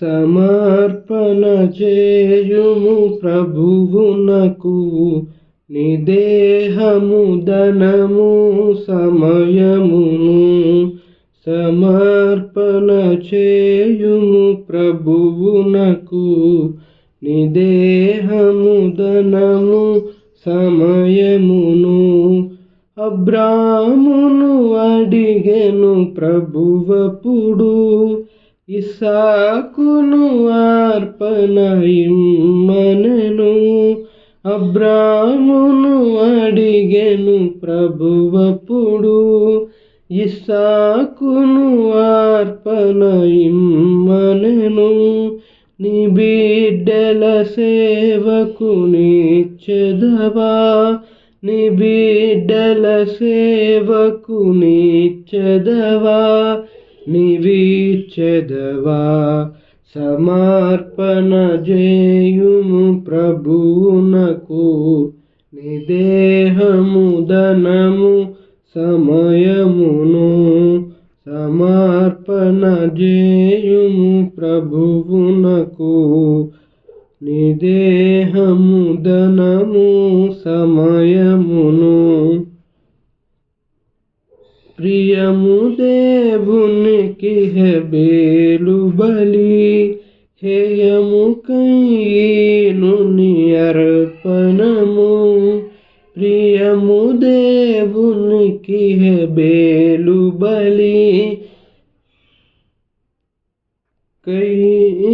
సమర్పణ చేయుము ప్రభువునకు నిదేహము ధనము సమయమును సమర్పణ చేయుము ప్రభువునకు నిదేహము ధనము సమయమును అబ్రామును అడిగెను ప్రభువపుడు ఇసాకును అర్పణ అబ్రామును అడిగెను ప్రభువపుడు ఇసాకును అర్పణ నీ బిడ్డల సేవకు నిచ్చదవా? నీ బిడ్డల సేవకు నిచ్చదవా? నివీచెదవా సమర్పణ జేయుము ప్రభువునకు నిదేహము ధనము సమయమును సమర్పణ జేయుము ప్రభువునకు నిదేహము ధనము సమయము ప్రియము దేవునికి హెబేలు బలి హేయము కయ్యను నీ అర్పణము ప్రియము దేవునికి హెబేలు బలి కయ్య